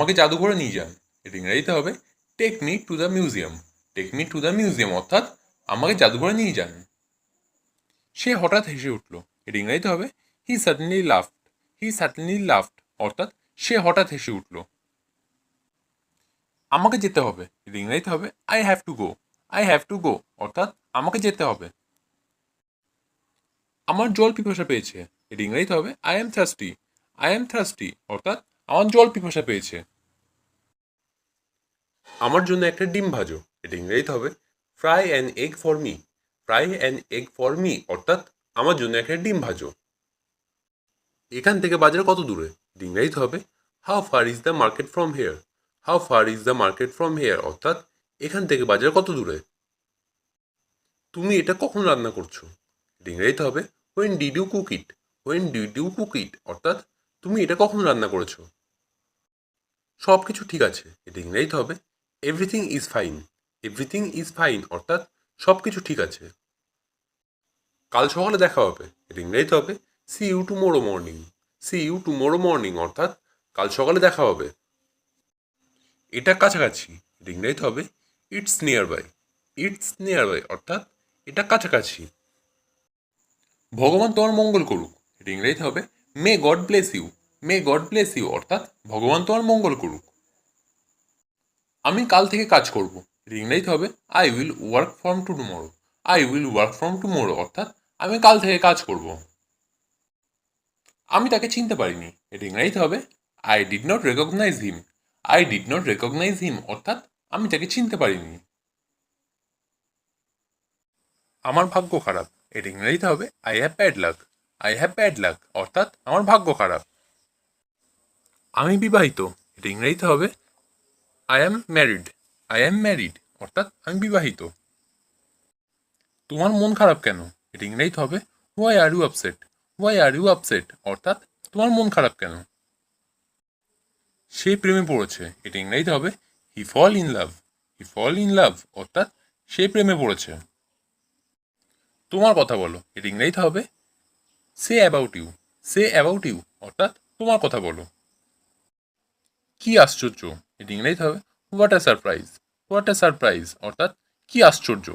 আমাকে জাদুঘরে নিয়ে যান। এটা ইংরেজিতে হবে take me to the museum take me to the museum অর্থাৎ আমাকে জাদুঘরে নিয়ে যান। সে হঠাৎ হেসে উঠল। এটা ইংরেজিতে হবে he suddenly laughed he suddenly laughed অর্থাৎ সে হঠাৎ হেসে উঠল। আমাকে যেতে হবে। এটা ইংরেজিতে হবে I have to go I have to go অর্থাৎ আমাকে যেতে হবে। আমার জল পিপাসা পেয়েছে। এটা ইংরেজিতে হবে I am thirsty I am thirsty অর্থাৎ আমার জল পিপাসা পেয়েছে। আমার জন্য একটা ডিম ভাজো। এটা ইংরেজিতে হবে fry an egg for me fry an egg for me অর্থাৎ আমার জন্য একটা ডিম ভাজো। এখান থেকে বাজার কত দূরে? ইংরেজিতে হবে how far is the market from here how far is the market from here অর্থাৎ এখান থেকে বাজার কত দূরে? তুমি এটা কখন রান্না করছ? ইংরেজিতে হবে when did you cook it when did you cook it অর্থাৎ তুমি এটা কখন রান্না করেছ? সব কিছু ঠিক আছে, এটা ইংরেজিতে হবে everything is fine everything is fine অর্থাৎ সব কিছু ঠিক আছে। কাল সকালে দেখা হবে এটা ইংরেজিতে হবে। See you tomorrow morning see you tomorrow morning অর্থাৎ কাল সকালে দেখা হবে। এটা কাছাকাছি এটা ইংরেজিতে হবে। It's nearby it's nearby অর্থাৎ এটা কাছাকাছি। ভগবান তোমার মঙ্গল করুক। এটা ইংরেজিতে হবে। May God bless you may God bless you অর্থাৎ ভগবান তোমার মঙ্গল করুক। আমি কাল থেকে কাজ করব। ইংরেজিতে হবে I will work from to tomorrow I will work from tomorrow অর্থাৎ আমি কাল থেকে কাজ করব। আমি তাকে চিনতে পারিনি। এটা হবে I did not recognise him I did not recognise him অর্থাৎ আমি তাকে চিনতে পারিনি। আমার ভাগ্য খারাপ। এটা ইংরেজিতে হবে I have bad luck I have bad luck অর্থাৎ আমার ভাগ্য খারাপ। আমি বিবাহিত। এটা ইংরেজিতে হবে I am married I am married অর্থাৎ আমি বিবাহিত। তোমার মন খারাপ কেন? এটা ইংরেজিতে হবে why are you upset why are you upset অর্থাৎ, তোমার মন খারাপ কেন? সে প্রেমে পড়েছে। এটা ইংরেজিতে হবে হি fall in love he fall in love অর্থাৎ সে প্রেমে পড়েছে। তোমার কথা বলো। এটা ইংরেজিতে হবে say about you say about you অর্থাৎ তোমার কথা বলো। কি আশ্চর্য! এটা ইংরেজিতে হবে। What a surprise what a surprise অর্থাৎ কি আশ্চর্য?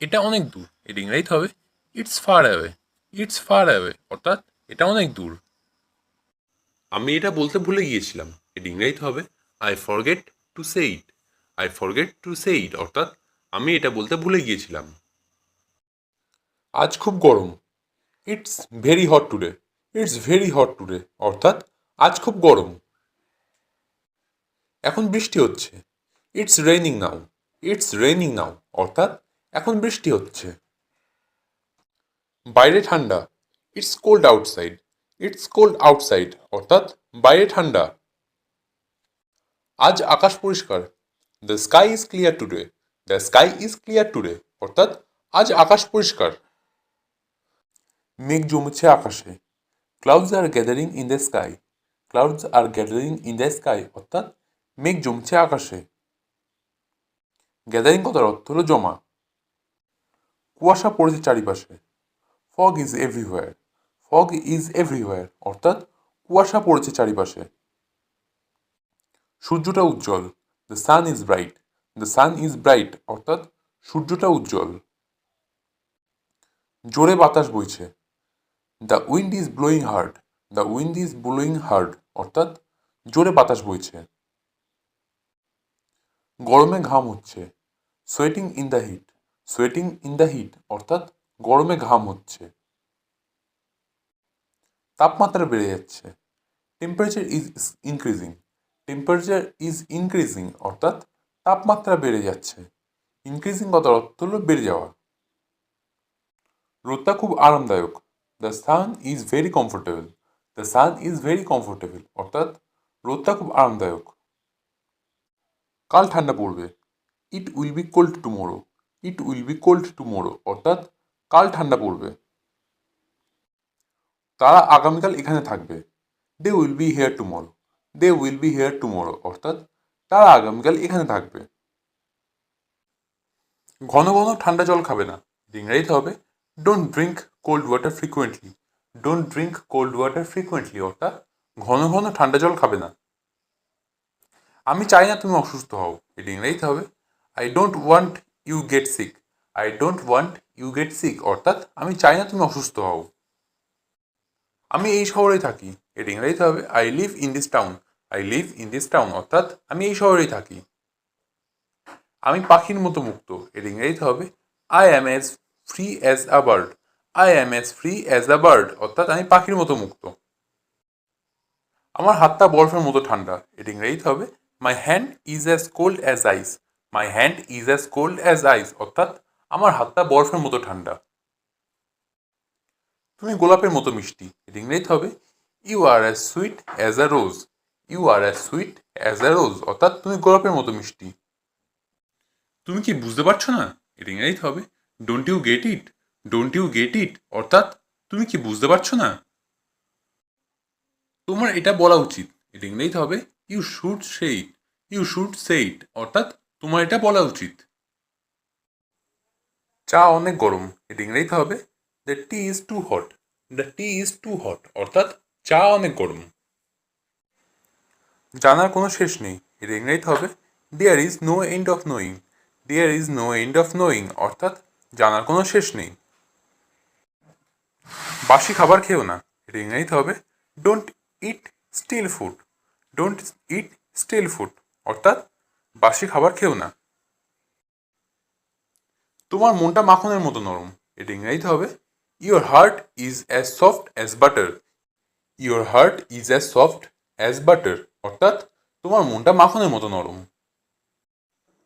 এটা অনেক দূর। এটা ইংরেজিতে হবে। It's far away it's far away অর্থাৎ এটা অনেক দূর। আমি এটা বলতে ভুলে গিয়েছিলাম। এটা ইংরেজিতে হবে। I forget to say it I forget to say it অর্থাৎ আমি এটা বলতে ভুলে গিয়েছিলাম। আজ খুব গরম। It's very hot today it's very hot today অর্থাৎ আজ খুব গরম। এখন বৃষ্টি হচ্ছে। It's raining now it's raining now অর্থাৎ এখন বৃষ্টি হচ্ছে। বাইরে ঠান্ডা। It's cold outside it's cold outside অর্থাৎ বাইরে ঠান্ডা। আজ আকাশ পরিষ্কার। The sky is clear today the sky is clear today অর্থাৎ আজ আকাশ পরিষ্কার। মেঘ জমেছে আকাশে। Clouds are gathering in the sky clouds are gathering in the sky অর্থাৎ মেঘ জমছে আকাশে। গ্যাদারিং কথার অর্থ হলো জমা। কুয়াশা পড়েছে চারিপাশে। Fog is everywhere. Fog is everywhere, অর্থাৎ কুয়াশা পড়েছে চারিপাশে। সূর্যটা উজ্জ্বল। The sun is bright. The sun is bright, অর্থাৎ সূর্যটা উজ্জ্বল। জোরে বাতাস বইছে। The wind is blowing hard. The wind is blowing hard, অর্থাৎ জোরে বাতাস বইছে। গরমে ঘাম হচ্ছে। Sweating in the heat sweating in the heat অর্থাৎ গরমে ঘাম হচ্ছে। তাপমাত্রা বেড়ে যাচ্ছে। Temperature is increasing temperature is increasing অর্থাৎ তাপমাত্রা বেড়ে যাচ্ছে। ইনক্রিজিং কথার অর্থ হলো বেড়ে যাওয়া। রোদটা খুব আরামদায়ক। The sun is very comfortable the sun is very comfortable অর্থাৎ রোদটা খুব আরামদায়ক। কাল ঠান্ডা পড়বে। It will be cold tomorrow it will be cold tomorrow অর্থাৎ কাল ঠান্ডা পড়বে। তারা আগামীকাল এখানে থাকবে। They will be here tomorrow they will be here tomorrow অর্থাৎ তারা আগামীকাল এখানে থাকবে। ঘন ঘন ঠান্ডা জল খাবে না। ইংরেজিতে হবে। Don't drink cold water frequently don't drink cold water frequently অর্থাৎ ঘন ঘন ঠান্ডা জল খাবে না। আমি চাই না তুমি অসুস্থ হও এটি ইংরেজিতে হবে। I don't want you get sick I don't want you get sick অর্থাৎ আমি চাই না তুমি অসুস্থ হও। আমি এই শহরেই থাকি এটি ইংরেজিতে হবে। I live in this town I live in this town অর্থাৎ আমি এই শহরেই থাকি। আমি পাখির মতো মুক্ত এর ইংরেজিতে হবে। I am as free as a bird I am as free as a bird অর্থাৎ আমি পাখির মতো মুক্ত। আমার হাতটা বরফের মতো ঠান্ডা এর ইংরেজিতে হবে। My hand is as cold as ice my hand is as cold as ice অর্থাৎ আমার হাতটা বরফের মতো ঠান্ডা। তুমি গোলাপের মতো মিষ্টি। এর ইংরেজিতে হবে you are as sweet as a rose you are as sweet as a rose অর্থাৎ তুমি গোলাপের মতো মিষ্টি। তুমি কি বুঝতে পারছ না? এটা ইংরেজিতে হবে don't you get it don't you get it অর্থাৎ তুমি কি বুঝতে পারছ না? তোমার এটা বলা উচিত। এটা ইংরেজিতে হবে you should say it you should say it অর্থাৎ তোমার এটা বলা উচিত। চা অনেক গরম। এটা ইংরেজিতে হবে the tea is too hot the tea is too hot অর্থাৎ চা অনেক গরম। জানার কোনো শেষ নেই। এর ইংরেজিতে হবে there is no end of knowing there is no end of knowing অর্থাৎ জানার কোনো শেষ নেই। বাসি খাবার খেও না। এর ইংরেজিতে হবে don't eat stale food don't eat stale food অর্থাৎ বাসি খাবার খেও না। তোমার মনটা মাখনের মতো নরম। এটা ইংরেজিতে হবে your heart is as soft as butter your heart is as soft as butter অর্থাৎ তোমার মনটা মাখনের মতো নরম।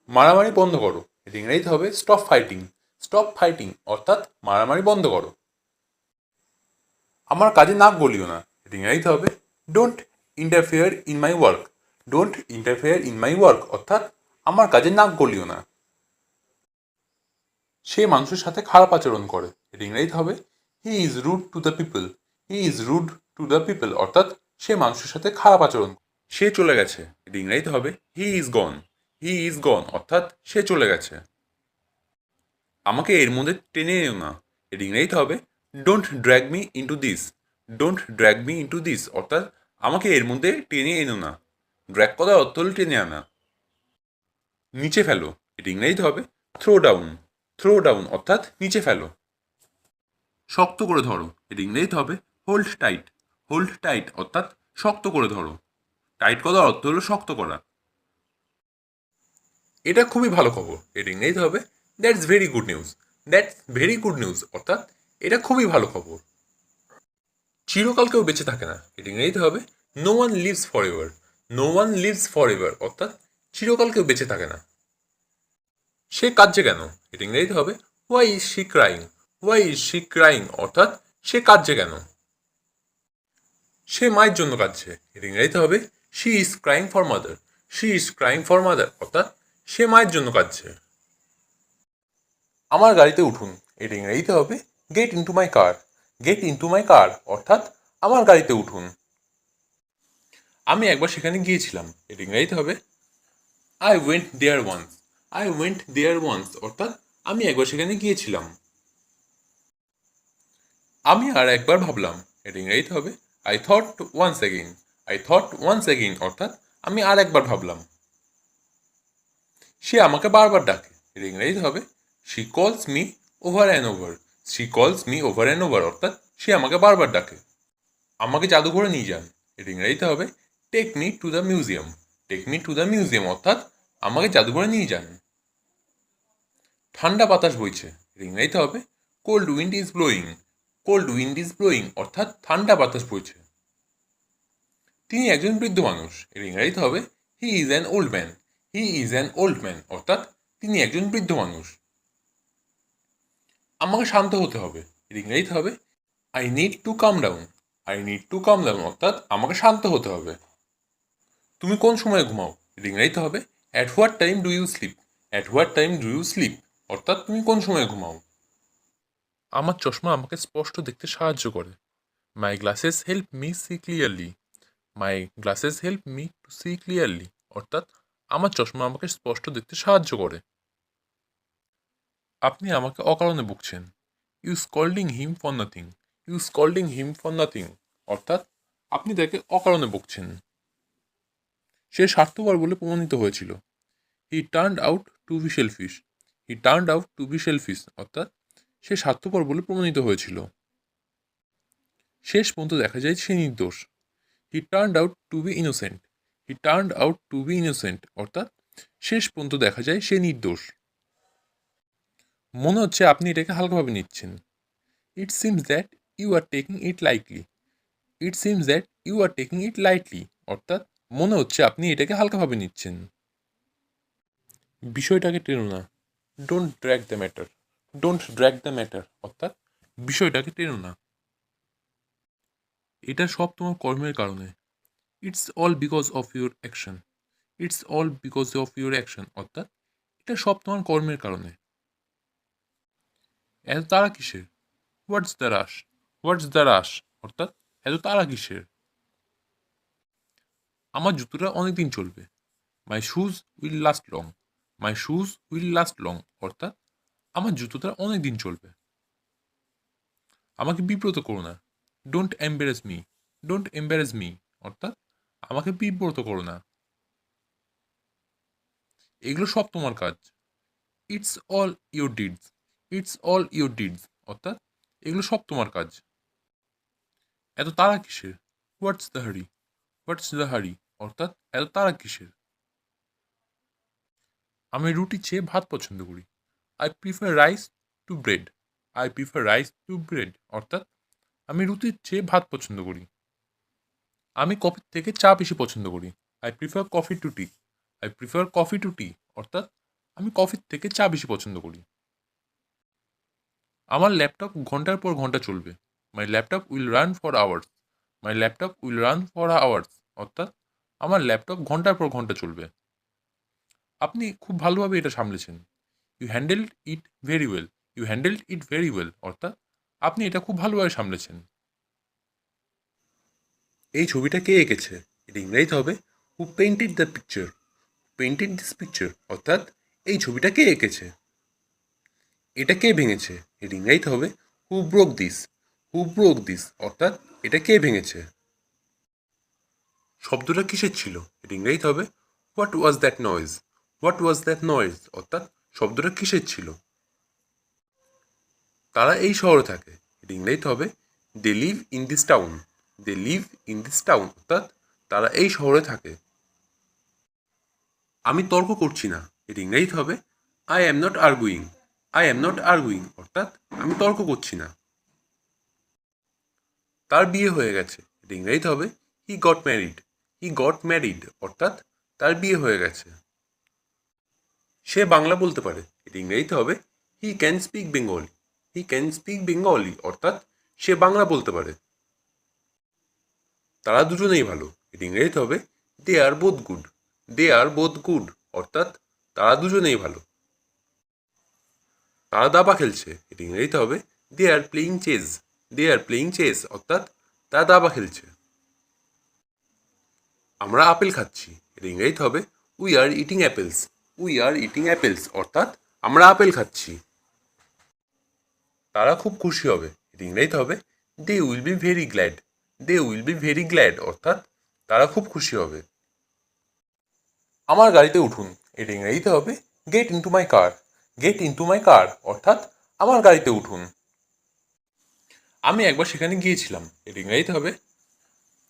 মারামারি বন্ধ করো। এটা ইংরেজিতে হবে স্টপ ফাইটিং স্টপ ফাইটিং অর্থাৎ মারামারি বন্ধ করো। আমার কাজে নাক গলিও না। এটা ইংরেজিতে হবে don't interfere in my work don't interfere in my work অর্থাৎ আমার কাজে নাক গলিও না। সে মানুষের সাথে খারাপ আচরণ করে। এটা হবে he is rude to the people he is rude to the people অর্থাৎ সে মানুষের সাথে খারাপ আচরণ সে চলে গেছে। এটা হবে he is gone he is gone অর্থাৎ সে চলে গেছে। আমাকে এর মধ্যে টেনে এনো না। এটা হবে don't drag me into this don't drag me into this অর্থাৎ আমাকে এর মধ্যে টেনে এনো না। ড্র্যাগ করার অর্থ হল টেনে আনা। নিচে ফেলো। এটা ইংরেজিতে হবে থ্রো ডাউন থ্রো ডাউন অর্থাৎ নিচে ফেলো। শক্ত করে ধরো। এটা ইংরেজিতে হবে হোল্ড টাইট হোল্ড টাইট অর্থাৎ শক্ত করে ধরো। টাইট করার অর্থ হলো শক্ত করা। এটা খুবই ভালো খবর। এটা ইংরেজিতে হবে that's very good news that's very good news অর্থাৎ এটা খুবই ভালো খবর। চিরকাল কেউ বেঁচে থাকে না। এটা ইংরেজিতে হবে। No one lives forever no one lives forever অর্থাৎ চিরকাল কেউ বেঁচে থাকে না। সে কাঁদছে কেন? এটা ইংরেজিতে হবে। Why is she crying why is she crying অর্থাৎ সে কাঁদছে কেন? সে মায়ের জন্য কাঁদছে। এটা ইংরেজিতে হবে। She is crying for mother she is crying for mother অর্থাৎ সে মায়ের জন্য কাঁদছে। আমার গাড়িতে উঠুন। এটা ইংরেজিতে হবে। Get into my car get into my car অর্থাৎ আমার গাড়িতে উঠুন। আমি একবার সেখানে গিয়েছিলাম। এটা ইংরেজিতে হবে। I went there once I went there once অর্থাৎ আমি একবার সেখানে গিয়েছিলাম। আমি আর একবার ভাবলাম, এটা ইংরেজিতে হবে। I thought once again I thought once again অর্থাৎ আমি আর একবার ভাবলাম। সে আমাকে বারবার ডাকে। এটা ইংরেজিতে হবে। She calls me over and over she calls me over and over অর্থাৎ সে আমাকে বারবার ডাকে। আমাকে জাদুঘরে নিয়ে যান। এটা ইংরেজিতে হবে take me to the museum take me to the museum অর্থাৎ আমাকে জাদুঘরে নিয়ে যান। ঠান্ডা বাতাস বইছে। এটা ইংরেজিতে হবে cold wind is blowing cold wind is blowing অর্থাৎ ঠান্ডা বাতাস বইছে। তিনি একজন বৃদ্ধ মানুষ। এর ইংরেজিতে হবে he is an old man he is an old man অর্থাৎ তিনি একজন বৃদ্ধ মানুষ। আমাকে শান্ত হতে হবে। এর ইংরেজিতে হবে। I need to calm down I need to calm down অর্থাৎ আমাকে শান্ত হতে হবে। তুমি কোন সময় ঘুমাও? এর ইংরেজিতে হবে। At what time do you sleep at what time do you sleep অর্থাৎ তুমি কোন সময় ঘুমাও? আমার চশমা আমাকে স্পষ্ট দেখতে সাহায্য করে। My glasses help me see clearly my glasses help me to see clearly অর্থাৎ আমার চশমা আমাকে স্পষ্ট দেখতে সাহায্য করে। আপনি আমাকে অকারণে বকছেন you scolding him for nothing you scolding him for nothing অর্থাৎ আপনি তাকে অকারণে বকছেন সে স্বার্থপর বলে প্রমাণিত হয়েছিল। He turned out to be selfish he turned out to be selfish অর্থাৎ সে স্বার্থপর বলে প্রমাণিত হয়েছিল। শেষ পর্যন্ত দেখা যায় সে নির্দোষ। He turned out to be innocent he turned out to be innocent অর্থাৎ শেষ পর্যন্ত দেখা যায় সে নির্দোষ। মনে হচ্ছে আপনি এটাকে হালকাভাবে নিচ্ছেন। It seems that you are taking it lightly it seems that you are taking it lightly অর্থাৎ মনে হচ্ছে আপনি এটাকে হালকাভাবে নিচ্ছেন। বিষয়টাকে টেনো না। Don't drag the matter don't drag the matter অর্থাৎ বিষয়টাকে টেনো না। এটা সব তোমার কর্মের কারণে। It's all because of your action it's all because of your action অর্থাৎ এটা সব তোমার কর্মের কারণে। এত তারা কিসের? What's the rush what's the rush অর্থাৎ এত তারা কিসের? আমার জুতোটা অনেক দিন চলবে। My shoes will last long my shoes will last long অর্থাৎ আমার জুতোটা অনেক দিন চলবে। আমাকে বিব্রত করো না। Don't embarrass me don't embarrass me অর্থাৎ আমাকে বিব্রত করো না। এগুলো সব তোমার কাজ। It's all your deeds it's all your deeds, অর্থাৎ এগুলো সব তোমার কাজ। এত তারা কিসের? What's the hurry? What's the hurry? অর্থাৎ এত তারা কিসের? আমি রুটি চেয়ে ভাত পছন্দ করি। I prefer rice to bread I prefer rice to bread অর্থাৎ আমি রুটির চেয়ে ভাত পছন্দ করি। আমি কফির থেকে চা বেশি পছন্দ করি। I prefer coffee to tea I prefer coffee to tea অর্থাৎ আমি কফির থেকে চা বেশি পছন্দ করি। আমার ল্যাপটপ ঘণ্টার পর ঘণ্টা চলবে। My laptop will run for hours my laptop will run for hours অর্থাৎ আমার ল্যাপটপ ঘণ্টার পর ঘণ্টা চলবে। আপনি খুব ভালোভাবে এটা সামলেছেন। You handled it very well you handled it very well অর্থাৎ আপনি এটা খুব ভালোভাবে সামলেছেন। এই ছবিটা কে এঁকেছে? এটা ইংরেজিতে হবে who painted the picture painted this picture অর্থাৎ এই ছবিটা কে এঁকেছে? এটা কে ভেঙেছে? এটা ইংরেজিতে হবে who broke this who broke this, অর্থাৎ এটা কে ভেঙেছে? শব্দটা কিসের ছিল? এটা ইংরেজিতে হবে what was that noise what was that noise অর্থাৎ শব্দটা কিসের ছিল? তারা এই শহরে থাকে? এটা ইংরেজিতে হবে they live in this town they live in this town অর্থাৎ তারা এই শহরে থাকে। আমি তর্ক করছি না এটা ইংরেজিতে হবে I am not arguing I am not arguing অর্থাৎ আমি তর্ক করছি না। তার বিয়ে হয়ে গেছে এটা ইংরেজিতে হবে he got married he got married অর্থাৎ তার বিয়ে হয়ে গেছে। সে বাংলা বলতে পারে এটা ইংরেজিতে হবে he can speak Bengali he can speak Bengali অর্থাৎ সে বাংলা বলতে পারে। তারা দুজনেই ভালো এটা ইংরেজিতে হবে দে আর বোধ গুড দে আর বোধ গুড অর্থাৎ তারা দুজনেই ভালো। তারা দাবা খেলছে। এটা ইংরেজিতে হবে they are playing chess they are playing chess অর্থাৎ তারা দাবা খেলছে। আমরা আপেল খাচ্ছি। এটা ইংরেজিতে হবে we are eating apples we are eating apples অর্থাৎ আমরা আপেল খাচ্ছি। তারা খুব খুশি হবে। এটা ইংরেজিতে হবে they will be very glad they will be very glad অর্থাৎ তারা খুব খুশি হবে। আমার গাড়িতে উঠুন। এটা ইংরেজিতে হবে get into my car get into my car অর্থাৎ আমার গাড়িতে উঠুন। আমি একবার সেখানে গিয়েছিলাম। এটা ইংরেজিতে হবে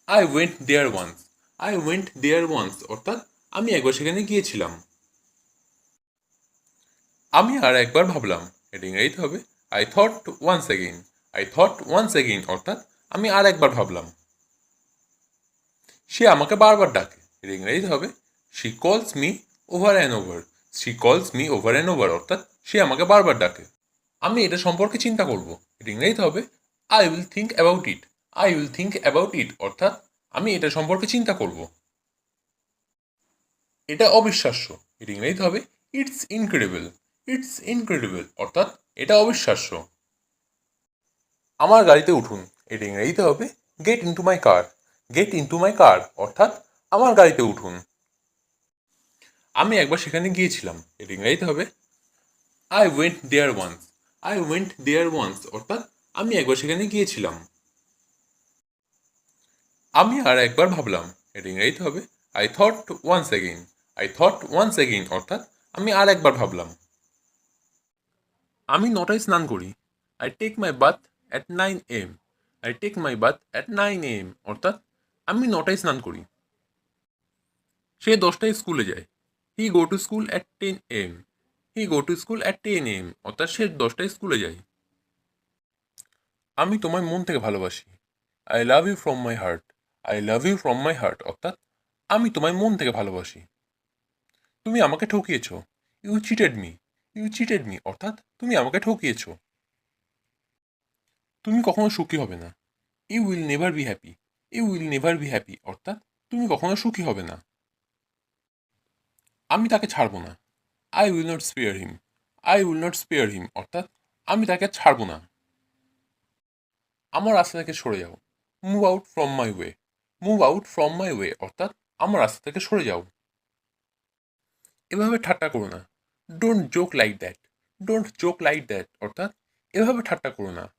I went there once I went there once অর্থাৎ আমি একবার সেখানে গিয়েছিলাম। আমি আর একবার ভাবলাম এটা ইংরেজিতে হবে I thought once again I thought once again অর্থাৎ আমি আর একবার ভাবলাম। সে আমাকে বারবার ডাকে এটা ইংরেজিতে হবে she calls me over and over she calls me over and over অর্থাৎ সে আমাকে বারবার ডাকে। আমি এটা সম্পর্কে চিন্তা করব। এটা ইংরেজিতে হবে I will think about it I will think about it অর্থাৎ আমি এটা সম্পর্কে চিন্তা করব। এটা অবিশ্বাস্য। এটা ইংরেজিতে হবে ইটস ইনক্রেডিবল ইটস ইনক্রেডিবল অর্থাৎ এটা অবিশ্বাস্য। আমার গাড়িতে উঠুন। এটা ইংরেজিতে হবে get into my car get into my car অর্থাৎ আমার গাড়িতে উঠুন। আমি একবার সেখানে গিয়েছিলাম এটা ইংরেজিতে হবে। I went there once I went there once অর্থাৎ আমি একবার সেখানে গিয়েছিলাম। আমি আর একবার ভাবলাম এটা ইংরেজিতে হবে। I thought once again I thought once again অর্থাৎ আমি আর একবার ভাবলাম। আমি নটায় স্নান করি। I take my bath at nine am I take my bath at nine am অর্থাৎ আমি নটায় স্নান করি। সে দশটায় স্কুলে যায়। He go to school at ten am he go to school at ten am অর্থাৎ সে দশটায় স্কুলে যায়। আমি তোমায় মন থেকে ভালোবাসি। I love you from my heart I love you from my heart অর্থাৎ আমি তোমায় মন থেকে ভালোবাসি। তুমি আমাকে ঠকিয়েছ। You cheated me you cheated me অর্থাৎ তুমি আমাকে ঠকিয়েছ। তুমি কখনো সুখী হবে না। You will never be happy you will never be happy অর্থাৎ তুমি কখনো সুখী হবে না। আমি তাকে ছাড়বো না। I will not spare him I will not spare him অর্থাৎ আমি তাকে ছাড়বো না। আমার রাস্তা থেকে সরে যাও। Move out from my way move out from my way অর্থাৎ আমার রাস্তা থেকে সরে যাও। এভাবে ঠাট্টা করো না। Don't joke like that don't joke like that অর্থাৎ এভাবে ঠাট্টা করো না।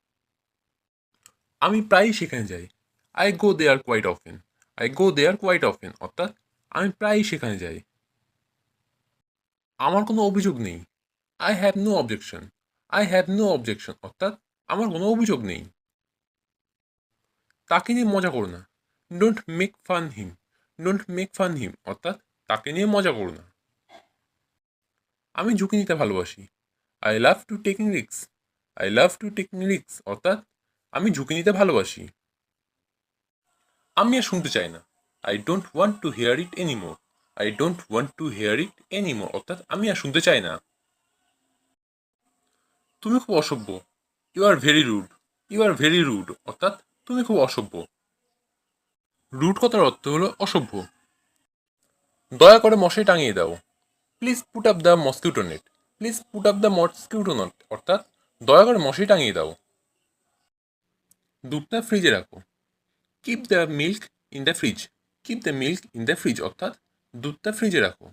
আমি প্রায়ই সেখানে যাই। I go there quite often I go there quite often অর্থাৎ আমি প্রায়ই সেখানে যাই। আমার কোনো অভিযোগ নেই। I have no objection I have no objection অর্থাৎ আমার কোনো অভিযোগ নেই। তাকে নিয়ে মজা করো না। Don't make fun him don't make fun him অর্থাৎ তাকে নিয়ে মজা করো না। আমি ঝুঁকি নিতে ভালোবাসি। I love to taking risks I love to taking risks অর্থাৎ আমি ঝুঁকি নিতে ভালোবাসি। আমি আর শুনতে চাই না। I don't want to hear it anymore I don't want to hear it any anymore অর্থাৎ আমি আর শুনতে চাই না। তুমি খুব অসভ্য। You are very rude you are very rude অর্থাৎ তুমি খুব অসভ্য। রুড কথার অর্থ হলো অসভ্য। দয়া করে মশাই টাঙিয়ে দাও। Please put up the mosquito net please put up the mosquito net অর্থাৎ দয়া করে মশাই টাঙিয়ে দাও। দুধটা ফ্রিজে রাখো। Keep the milk in the fridge keep the milk in the fridge অর্থাৎ দুধটা ফ্রিজে রাখো।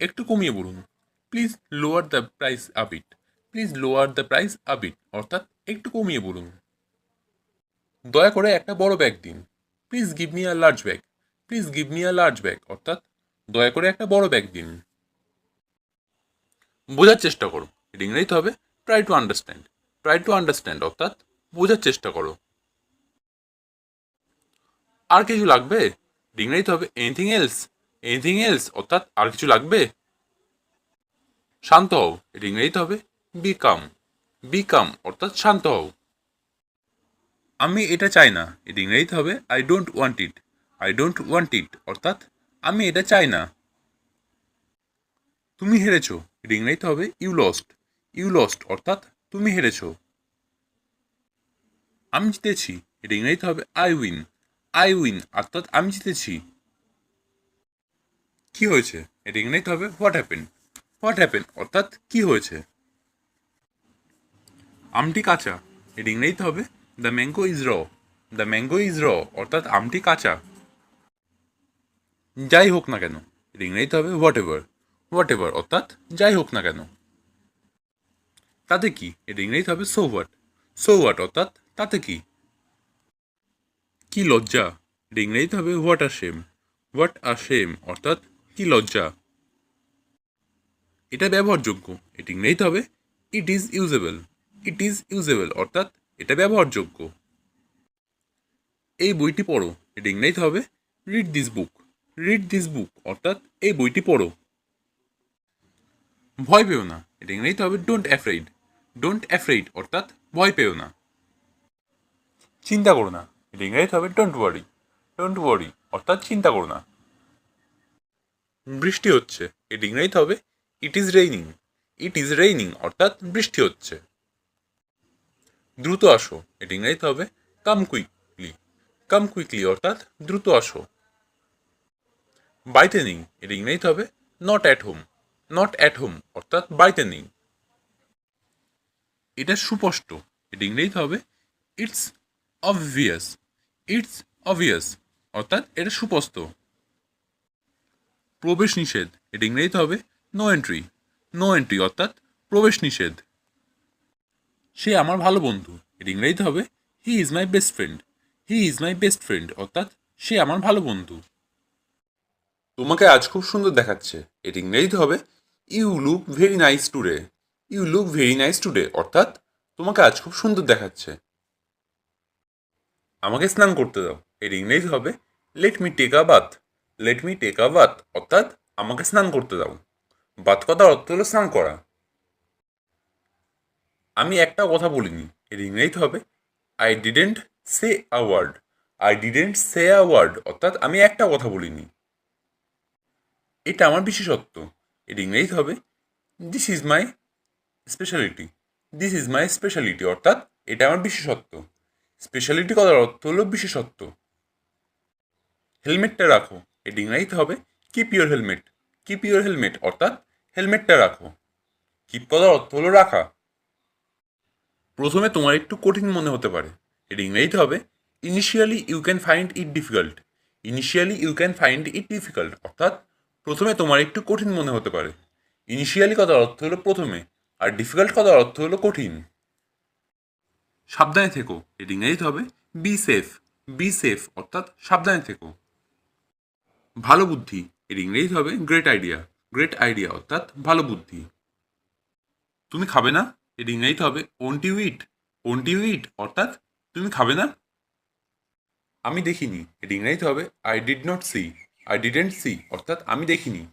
একটু কমিয়ে বলুন। Please lower the price a bit please lower the price a bit অর্থাৎ একটু কমিয়ে বলুন। দয়া করে একটা বড় ব্যাগ দিন। Please give me a large bag please give me a large bag অর্থাৎ দয়া করে একটা বড় ব্যাগ দিন। বোঝার চেষ্টা করো। এটা ইংরেজিতে হবে। Try to understand try to understand অর্থাৎ বোঝার চেষ্টা করো। আর কিছু লাগবে? ইংরেজিতে হবে এনিথিং এলস এনিথিং এলস অর্থাৎ আর কিছু লাগবে? শান্ত হও, এটা ইংরেজিতে হবে বি কাম বি কাম অর্থাৎ শান্ত হও। আমি এটা চাই না, এটা ইংরেজিতে হবে I don't want it I don't want it অর্থাৎ আমি এটা চাই না। তুমি হেরেছো, এটা ইংরেজিতে হবে ইউ লস্ট ইউ লস্ট অর্থাৎ তুমি হেরেছো। আমি জিতেছি, এটা ইংরেজিতে হবে আই উইন আই উইন অর্থাৎ আমি জিতেছি। কি হয়েছে? এটা ইংরেজিতে হবে? হোয়াট হ্যাপেন হোয়াট হ্যাপেন অর্থাৎ কি হয়েছে? আমটি কাঁচা। এটা ইংরেজিতে হবে? The mango is raw the mango is raw অর্থাৎ আমটি কাঁচা। যাই হোক না কেন, এটা ইংরেজিতে হবে? হোয়াট এভার হোয়াট এভার অর্থাৎ যাই হোক না কেন। তাতে কি? এটা ইংরেজিতে হবে? সো হোয়াট সো হোয়াট অর্থাৎ তাতে কি? কি লজ্জা? ইংরেজিতে হবে what a shame. What a shame, অর্থাৎ কি লজ্জা? এটা ব্যবহারযোগ্য, এটা ইংরেজিতে হবে, it is usable. It is usable, অর্থাৎ এটা ব্যবহারযোগ্য। এই বইটি পড়ো, এটা ইংরেজিতে হবে, read this book. Read this book, অর্থাৎ এই বইটি পড়ো। ভয় পেও না, এটা ইংরেজিতে হবে, ডোন্ট অ্যাফ্রেড ডোন্ট অ্যাফ্রেড অর্থাৎ ভয় পেও না। চিন্তা করো না এটা ইংরেজিতে হবে ডোন্ট ওয়ারি ডোন্ট ওয়ারি অর্থাৎ চিন্তা করো না। বৃষ্টি হচ্ছে এটা ইংরেজিতে হবে it is raining it is raining অর্থাৎ বৃষ্টি হচ্ছে। দ্রুত আসো এটা ইংরেজিতে হবে কাম কুইকলি কাম কুইকলি অর্থাৎ দ্রুত আসো। বাড়িতে নেই এটা ইংরেজিতে হবে not at home not at home অর্থাৎ বাড়িতে নেই এটা সুস্পষ্ট এটা ইংরেজিতে হবে ইটস অবভিয়াস ইটস অবভিয়াস অর্থাৎ এটা সুপস্ত প্রবেশ নিষেধ, এটা ইংরেজিতে হবে নো এন্ট্রি নো এন্ট্রি অর্থাৎ প্রবেশ নিষেধ। সে আমার ভালো বন্ধু, এটা ইংরেজিতে হবে he is my best friend he is my best friend অর্থাৎ সে আমার ভালো বন্ধু। তোমাকে আজ খুব সুন্দর দেখাচ্ছে, এটি ইংরেজিতে হবে you look very nice today you look very nice today অর্থাৎ তোমাকে আজ খুব সুন্দর দেখাচ্ছে। আমাকে স্নান করতে দাও। এর ইংরেজি হবে let me take a bath let me take a bath অর্থাৎ আমাকে স্নান করতে দাও। বাথ কথার অর্থ হলো স্নান করা। আমি একটা কথা বলিনি, এর ইংরেজি হবে I didn't say a word I didn't say a word অর্থাৎ আমি একটা কথা বলিনি। এটা আমার বিশেষত্ব। এর ইংরেজি হবে this is my speciality this is my speciality অর্থাৎ এটা আমার বিশেষত্ব। স্পেশালিটি কথার অর্থ হলো বিশেষত্ব। হেলমেটটা রাখো এটি ইংরাজিতে হবে keep your helmet keep your helmet অর্থাৎ হেলমেটটা রাখো। কিপ কথার অর্থ হলো রাখা। প্রথমে তোমার একটু কঠিন মনে হতে পারে। এর ইংরেজিতে হবে initially you can find it difficult initially you can find it difficult অর্থাৎ প্রথমে তোমার একটু কঠিন মনে হতে পারে। ইনিশিয়ালি কথার অর্থ হলো প্রথমে, আর ডিফিকাল্ট কথার অর্থ হলো কঠিন। সাবধানে থেকো। এর ইংরেজিতে হবে। বি সেফ বি সেফ অর্থাৎ সাবধানে থেকো। ভালো বুদ্ধি। এর ইংরেজিতে হবে। গ্রেট আইডিয়া গ্রেট আইডিয়া অর্থাৎ ভালো বুদ্ধি। তুমি খাবে না? এর ইংরেজিতে হবে। Won't you eat won't you eat অর্থাৎ তুমি খাবে না? আমি দেখিনি। এর ইংরেজিতে হবে। I did not see I didn't see অর্থাৎ আমি দেখিনি।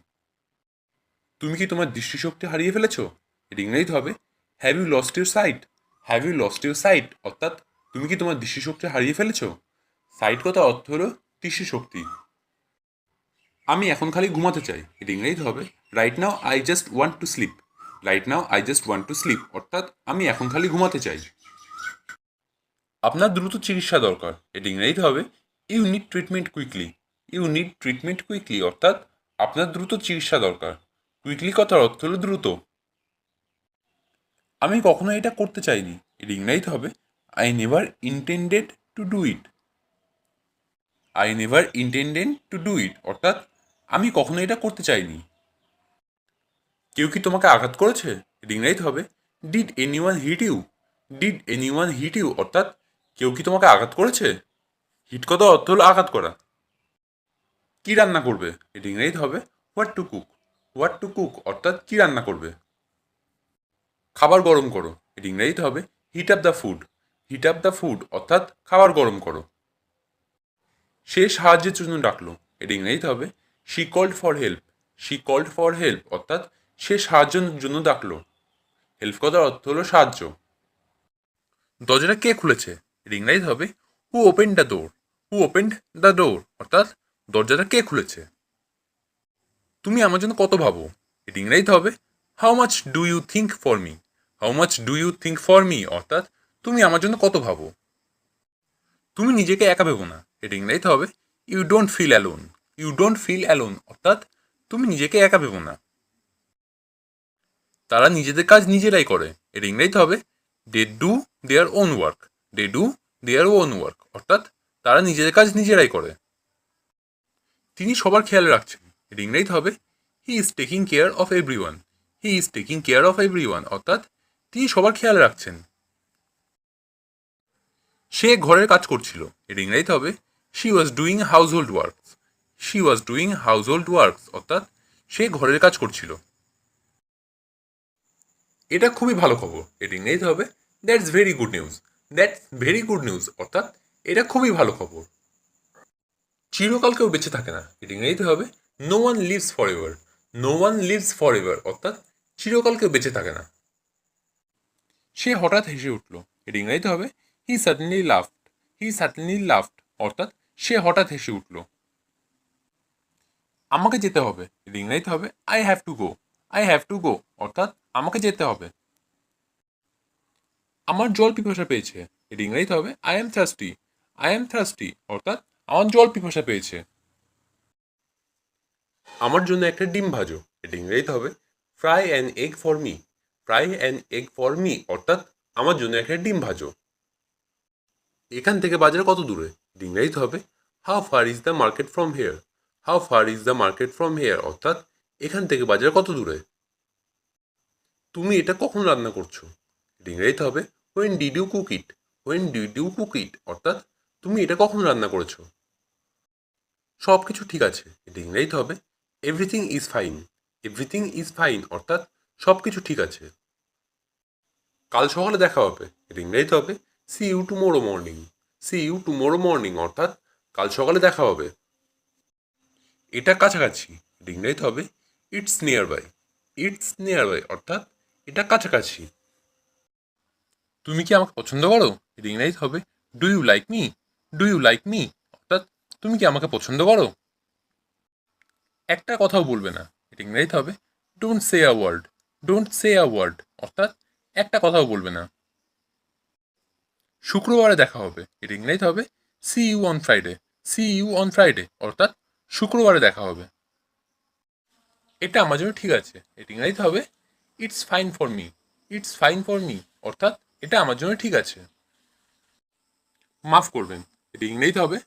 তুমি কি তোমার দৃষ্টিশক্তি হারিয়ে ফেলেছো? এর ইংরেজিতে হবে। Have you lost your sight have you lost your sight অর্থাৎ, তুমি কি তোমার দৃষ্টিশক্তি হারিয়ে ফেলেছো? সাইট কথা অর্থ হলো দৃষ্টিশক্তি আমি এখন খালি ঘুমাতে চাই। এর ইংরেজিতে হবে। Right now I just want to sleep right now I just want to sleep অর্থাৎ, আমি এখন খালি ঘুমাতে চাই। আপনার দ্রুত চিকিৎসা দরকার। এটি ইংরেজিতে হবে। You need treatment quickly you need treatment quickly অর্থাৎ, আপনার দ্রুত চিকিৎসা দরকার। কুইকলি কথার অর্থ হলো দ্রুত। আমি কখনো এটা করতে চাইনি। এটি ইংরেজিতে হবে। I never intended to do it I never intended to do it অর্থাৎ আমি কখনো এটা করতে চাইনি। কেউ কি তোমাকে আঘাত করেছে? এটি ইংরেজিতে হবে। Did anyone hit you did anyone hit you অর্থাৎ কেউ কি তোমাকে আঘাত করেছে? হিট কত? অর্থ হলো আঘাত করা। কি রান্না করবে? এটি ইংরেজিতে হবে। What to cook what to cook অর্থাৎ কি রান্না করবে? খাবার গরম করো। এটি ইংরেজিতে হবে heat up the food heat up the food অর্থাৎ খাবার গরম করো। সে সাহায্যের জন্য ডাকলো। এটি ইংরেজিতে হবে she called for help she called for help অর্থাৎ সে সাহায্যের জন্য ডাকলো। হেল্প কথার অর্থ হলো সাহায্য। দরজাটা কে খুলেছে? এর ইংরেজি হবে who open the door who open the door অর্থাৎ দরজাটা কে খুলেছে? তুমি আমার জন্য কত ভাবো? এর ইংরেজিতে হবে how much do you think for me how much do you think for me অর্থাৎ, তুমি আমার জন্য কত ভাবো? তুমি নিজেকে একা ভেবো না। এর ইংরেজিতে হবে you don't feel alone you don't feel alone অর্থাৎ, তুমি নিজেকে একা ভেবো না। তারা নিজেদের কাজ নিজেরাই করে। এর ইংরেজিতে হবে they do their own work they do their own work অর্থাৎ, তারা নিজেদের কাজ নিজেরাই করে। তিনি সবার খেয়াল রাখছেন। এর ইংরেজিতে হবে he is taking care of everyone he is taking care of everyone অর্থাৎ তিনি সবার খেয়াল রাখছেন। সে ঘরের কাজ করছিল, এর ইংরেজিতে হবে she was doing household works she was doing household works অর্থাৎ সে ঘরের কাজ করছিল। এটা খুবই ভালো খবর, এর ইংরেজিতে হবে that's very good news that's very good news অর্থাৎ এটা খুবই ভালো খবর। চিরকাল কেউ বেঁচে থাকে না, এর ইংরেজিতে হবে no one lives forever no one lives forever অর্থাৎ চিরকাল কেউ বেঁচে থাকে না। সে হঠাৎ হেসে উঠল এর ইংরেজিতে হবে। He suddenly laughed, he suddenly laughed. অর্থাৎ সে হঠাৎ হেসে উঠল, আমাকে যেতে হবে। এর ইংরেজিতে হবে। I have to go, I have to go. অর্থাৎ আমাকে যেতে হবে। আমার জল পিপাসা পেয়েছে। এর ইংরেজিতে হবে। I am thirsty, I am thirsty. অর্থাৎ আমার জল পিপাসা পেয়েছে। আমার জন্য একটা ডিম ভাজো। এটা ইংরেজিতে হবে। Fry an egg for me fry an egg for me অর্থাৎ আমার জন্য একটা ডিম ভাজো। এখান থেকে বাজার কত দূরে? ইংরেজিতে হবে। How far is the market from here how far is the market from here অর্থাৎ এখান থেকে বাজার কত দূরে? তুমি এটা কখন রান্না করছ? ইংরেজিতে হবে। When did you cook it when did you cook it অর্থাৎ তুমি এটা কখন রান্না করেছ? সব কিছু ঠিক আছে। এটা ইংরেজিতে হবে। Everything is fine everything is fine অর্থাৎ সব কিছু ঠিক আছে। কাল সকালে দেখা হবে এটা ইংরেজিতে হবে। See you tomorrow morning see you tomorrow morning অর্থাৎ কাল সকালে দেখা হবে। এটা কাছাকাছি এটা ইংরেজিতে হবে। It's nearby it's nearby অর্থাৎ এটা কাছাকাছি। তুমি কি আমাকে পছন্দ করো? এটা ইংরেজিতে হবে। Do you like me do you like me অর্থাৎ তুমি কি আমাকে পছন্দ করো? একটা কথাও বলবে না। এটা ইংরেজিতে হবে don't say a word don't say a word অর্থাৎ একটা কথাও বলবে না। শুক্রবারে দেখা হবে এটা ইংরেজিতে হবে see you on Friday see you on Friday অর্থাৎ শুক্রবারে দেখা হবে। এটা আমার জন্য ঠিক আছে এটা ইংরেজিতে হবে it's fine for me it's fine for me অর্থাৎ এটা আমার জন্য ঠিক আছে। মাফ করবেন এটা ইংরেজিতে হবে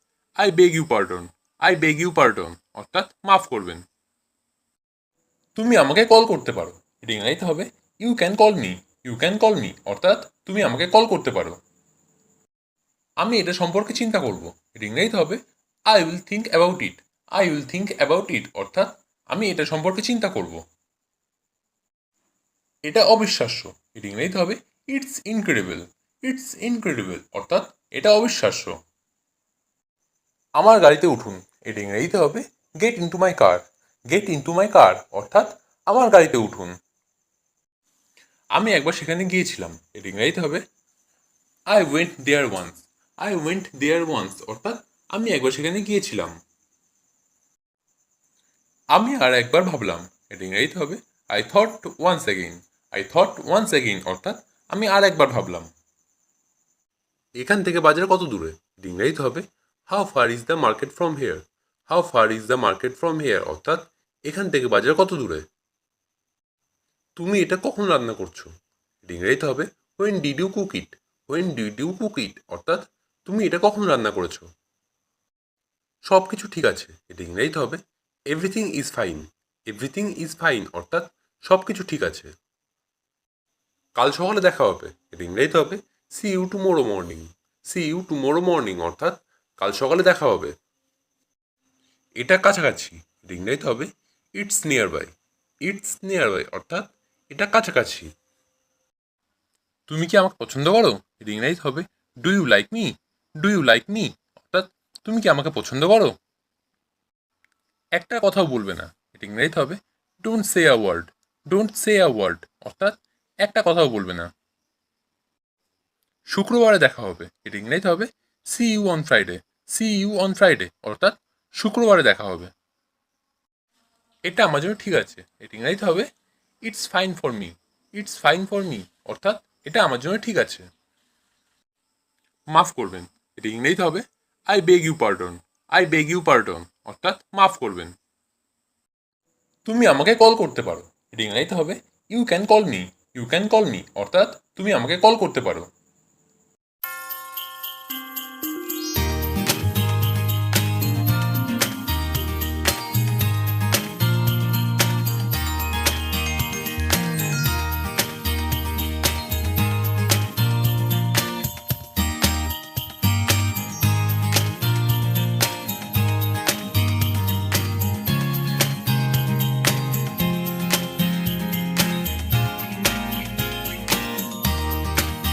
I beg you pardon I beg you pardon অর্থাৎ মাফ করবেন। তুমি আমাকে কল করতে পারো। এটা ইংরেজিতে হবে you can call me you can call me অর্থাৎ তুমি আমাকে কল করতে পারো। আমি এটা সম্পর্কে চিন্তা করব। এটা ইংরেজিতে হবে I will think about it I will think about it অর্থাৎ আমি এটা সম্পর্কে চিন্তা করব। এটা অবিশ্বাস্য। এটা হবে ইটস ইনক্রেডিবল ইটস ইনক্রেডিবল অর্থাৎ এটা অবিশ্বাস্য। আমার গাড়িতে উঠুন। এটা ইংরেজিতে হবে get into my car get into my car অর্থাৎ আমার গাড়িতে উঠুন। আমি একবার সেখানে গিয়েছিলাম এটা ইংরেজিতে হবে। I went there once I went there once অর্থাৎ আমি একবার সেখানে গিয়েছিলাম। আমি আর একবার ভাবলাম এটা ইংরেজিতে হবে। I thought once again I thought once again অর্থাৎ আমি আর একবার ভাবলাম। এখান থেকে বাজার কত দূরে? ইংরেজিতে হবে। How far is the market from here how far is the market from here অর্থাৎ এখান থেকে বাজার কত দূরে? তুমি এটা কখন রান্না করছ? ইংরেজিতে হবে। When did you cook it when did you cook it অর্থাৎ তুমি এটা কখন রান্না করেছ? সব কিছু ঠিক আছে। এটা ইংরেজিতে হবে। Everything is fine everything is fine অর্থাৎ সব কিছু ঠিক আছে। কাল সকালে দেখা হবে। এটা ইংরেজিতে হবে। See you tomorrow morning see you tomorrow morning অর্থাৎ কাল সকালে দেখা হবে। এটা কাছাকাছি। এটা ইংরেজিতে হবে। It's nearby it's nearby অর্থাৎ এটা কাছাকাছি। তুমি কি আমাকে পছন্দ করো? ইংরেজিতে হবে do you like me do you like me অর্থাৎ, তুমি কি আমাকে পছন্দ করো? একটা কথাও বলবে না, এটা ইংরেজিতে হবে don't say a word don't say a word অর্থাৎ, একটা কথাও বলবে না। শুক্রবারে দেখা হবে, এটা ইংরেজিতে হবে see you on Friday see you on Friday অর্থাৎ, শুক্রবারে দেখা হবে। এটা আমার জন্য ঠিক আছে। এটা ইংরেজিতে হবে। It's fine for me it's fine for me অর্থাৎ এটা আমার জন্য ঠিক আছে। মাফ করবেন। এটা ইংরেজিতে হবে। I beg you pardon I beg you pardon অর্থাৎ মাফ করবেন। তুমি আমাকে কল করতে পারো। এটা ইংরেজিতে হবে। You can call me you can call me অর্থাৎ তুমি আমাকে কল করতে পারো।